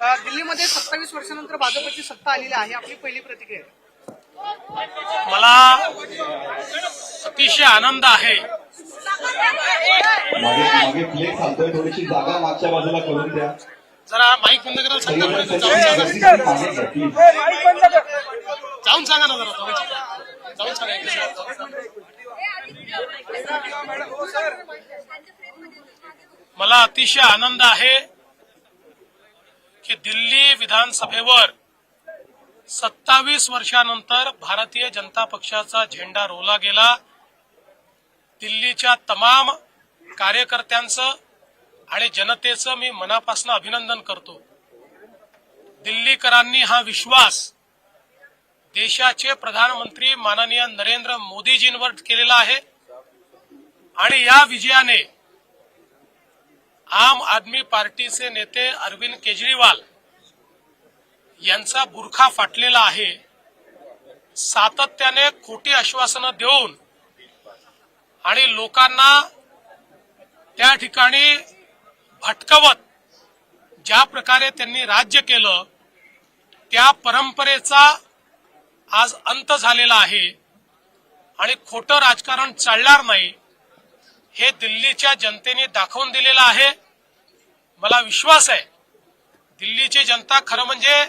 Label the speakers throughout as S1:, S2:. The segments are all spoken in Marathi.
S1: दिल्लीमध्ये सत्तावीस वर्षानंतर भाजपची सत्ता आलेली आहे. आपली पहिली प्रतिक्रिया आहे.
S2: मला अतिशय आनंद आहे.
S3: मागे मागे फ्लेक्स आणतोय थोडीशी जागा मागच्या बाजूला करून द्या.
S2: जरा माईक बंद करायला सांगा जाऊन सांगा. ना जरा जाऊन सांगा. मला अतिशय आनंद आहे. की दिल्ली विधानसभेवर सत्तावीस वर्षानंतर भारतीय जनता पक्षाचा झेंडा रोवला गेला. दिल्लीच्या तमाम कार्यकर्त्यांचं आणि जनतेचं मी मनापासून अभिनंदन करतो. दिल्लीकरांनी हा विश्वास देशाचे प्रधानमंत्री माननीय नरेंद्र मोदीजींवर केलेला आहे. आणि या विजयाने आम आदमी पार्टीचे नेते अरविंद केजरीवाल यांचा बुरखा फाटलेला आहे. सातत्याने खोटी आश्वासनं देऊन आणि लोकांना त्या ठिकाणी भटकवत ज्या प्रकारे त्यांनी राज्य केलं त्या परंपरेचा आज अंत झालेला आहे. आणि खोटं राजकारण चालणार नाही हे दिल्लीच्या जनतेने दाखवून दिलेलं आहे. मला विश्वास आहे. दिल्लीची जनता खरं म्हणजे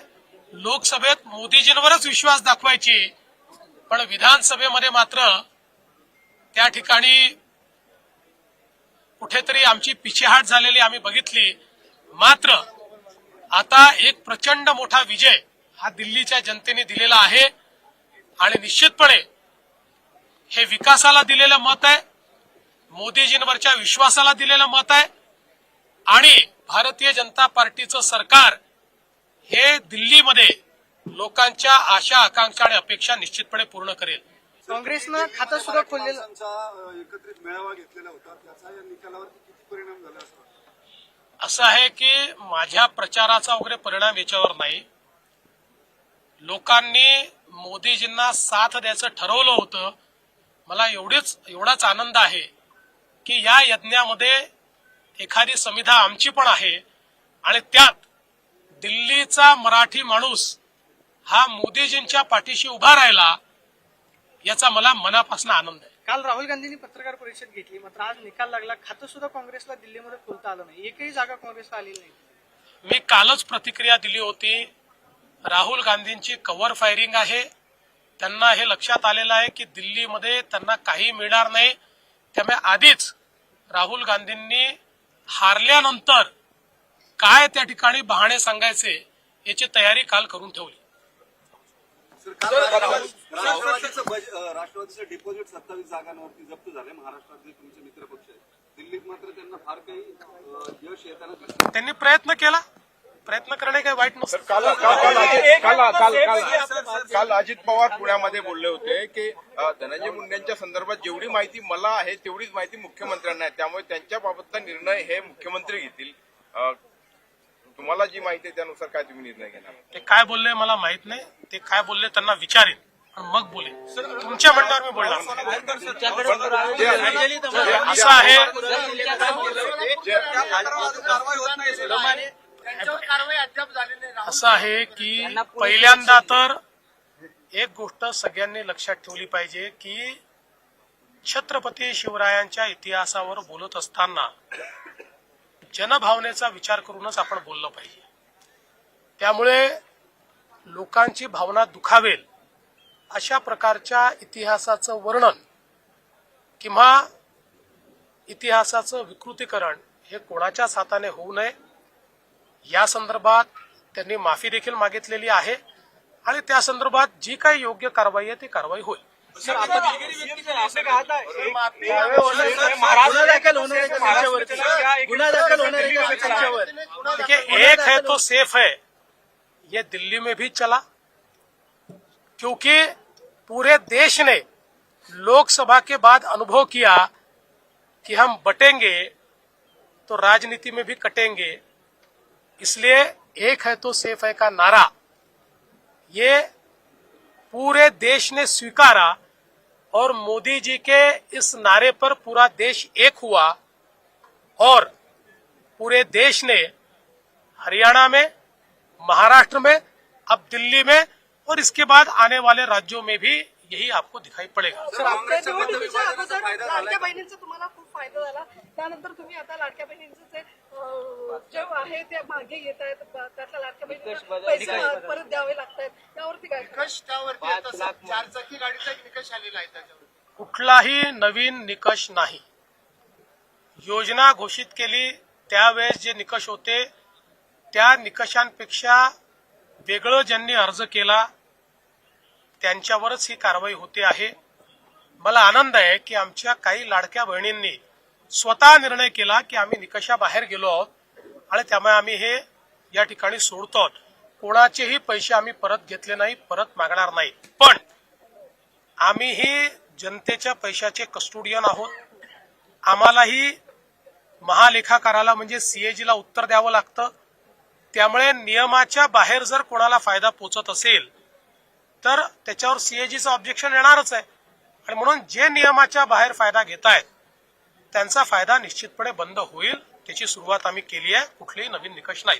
S2: लोकसभेत मोदीजींवरच विश्वास दाखवायची. पण विधानसभेमध्ये मात्र त्या ठिकाणी कुठेतरी आमची पिछेहाट झालेली आम्ही बघितली. मात्र आता एक प्रचंड मोठा विजय हा दिल्लीच्या जनतेने दिलेला आहे. आणि निश्चितपणे हे विकासाला दिलेलं मत आहे. मोदीजींवरच्या विश्वासाला दिलेलं मत आहे. आणि भारतीय जनता पार्टीचं सरकार हे दिल्लीमध्ये लोकांच्या आशा आकांक्षा आणि अपेक्षा निश्चितपणे पूर्ण करेल.
S1: काँग्रेसनं खातं सुद्धा खोललेलं
S4: एकत्रित मेळावा घेतलेला होता. त्याचा या निकालावरती किती परिणाम झाला असं वाटतं?
S2: असं आहे की माझ्या प्रचाराचा वगैरे परिणाम याच्यावर नाही. लोकांनी मोदीजींना साथ द्यायचं ठरवलं होतं. मला एवढीच एवढाच आनंद आहे की या यज्ञामध्ये एखादी समिधा आमची पण आहे. आणि त्यात दिल्लीचा मराठी माणूस हा मोदीजींच्या पाठीशी उभा राहिला याचा मला मनापासून आनंद आहे.
S1: काल राहुल गांधींनी पत्रकार परिषद घेतली मात्र आज निकाल लागला. खातं सुद्धा काँग्रेसला दिल्लीमध्ये खोलता आलं नाही. एकही जागा काँग्रेसला आलेली नाही.
S2: मी कालच प्रतिक्रिया दिली होती. राहुल गांधींची कव्हर फायरिंग आहे. त्यांना हे लक्षात आलेलं आहे की दिल्लीमध्ये त्यांना काही मिळणार नाही. त्यामुळे आधीच राहुल गांधींनी हारल्यानंतर काय त्या ठिकाणी बहाणे सांगायचे याची तयारी काल करून ठेवली.
S4: सर, काल राष्ट्रवादीचं डिपॉझिट सत्तावीस जागांवरती जप्त झाले. महाराष्ट्रातले तुमचे मित्रपक्ष आहेत. दिल्लीत मात्र त्यांना फार काही यश येताना.
S2: त्यांनी प्रयत्न केला? प्रयत्न करणे काही वाईट नसतं
S5: काल काल काल अजित काल काल काल काल अजित पवार पुण्यामध्ये बोलले होते की धनंजय मुंडेंच्या संदर्भात जेवढी माहिती मला आहे तेवढीच माहिती मुख्यमंत्र्यांना आहे त्यामुळे त्यांच्याबाबतचा निर्णय हे मुख्यमंत्री घेतील तुम्हाला जी माहिती आहे त्यानुसार काय तुम्ही निर्णय घेणार
S2: ते काय बोलले मला माहीत नाही ते काय बोलले त्यांना विचारेन आणि मग बोले तुमच्या म्हणण्यावर मी बोलणार असं आहे असं आहे की पहिल्यांदा तर एक गोष्ट सगळ्यांनी लक्षात ठेवली पाहिजे की छत्रपती शिवरायांच्या इतिहासावर बोलत असताना जनभावनेचा विचार करूनच आपण बोललं पाहिजे. त्यामुळे लोकांची भावना दुखावेल अशा प्रकारच्या इतिहासाचं वर्णन किंवा इतिहासाचं विकृतीकरण हे कोणाच्याच हाताने होऊ नये. या संदर्भात त्यांनी माफ़ी देखील मागितलेली आहे आणि त्या संदर्भात जी काही योग्य कारवाई आहे ती कारवाई होईल. देखिए एक है तो सेफ़ है. ये दिल्ली में भी चला क्योंकि पूरे देश ने लोकसभा के बाद अनुभव किया कि हम बटेंगे तो राजनीति में भी कटेंगे इसलिए एक है तो सेफ़ है का नारा। ये पूरे देश ने स्वीकारा और मोदी जी के इस नारे पर पूरा देश एक हुआ और पूरे देश ने हरियाणा में, महाराष्ट्र में, अब दिल्ली में और इसके बाद आने वाले राज्यों में भी यही आपको दिखाई पड़ेगा।
S4: सर,
S6: निवडणुकीच्या अगोदर लाडक्या? बहिणींचा तुम्हाला खूप फायदा झाला. त्यानंतर तुम्ही आता लाडक्या बहिणींचं जे अं, जे आहे ते मागे येत आहेत. त्यातल्या लाडक्या बहिणींना पैसे परत द्यावे त्यावरती
S7: चारचाकी गाडीचा एक निकष आलेला आहे त्याच्यावर
S2: कुठलाही नवीन निकष नाही. योजना घोषित केली त्यावेळेस जे निकष होते त्या निकषांपेक्षा वेगळं ज्यांनी अर्ज केला त्यांच्यावरच ही कारवाई होते आहे. मला आनंद आहे की आमच्या काही लाडक्या बहिणींनी स्वतः निर्णय केला की आम्ही निकषाबाहेर गेलो आहोत आणि त्यामुळे आम्ही हे या ठिकाणी सोडतो आहोत. कोणाचेही पैसे आम्ही परत घेतले नाही परत मागणार नाही. पण आम्हीही जनतेच्या पैशाचे कस्टोडियन आहोत. आम्हालाही महालेखाकाराला म्हणजे सीएजीला उत्तर द्यावं लागतं. त्यामुळे नियमाच्या बाहेर जर कोणाला फायदा पोचत असेल तर त्याच्यावर सीएजीचं ऑब्जेक्शन येणारच आहे. आणि म्हणून जे नियमाच्या बाहेर फायदा घेत आहेत त्यांचा फायदा निश्चितपणे बंद होईल त्याची सुरुवात आम्ही केली आहे. कुठलेही नवीन निकष नाही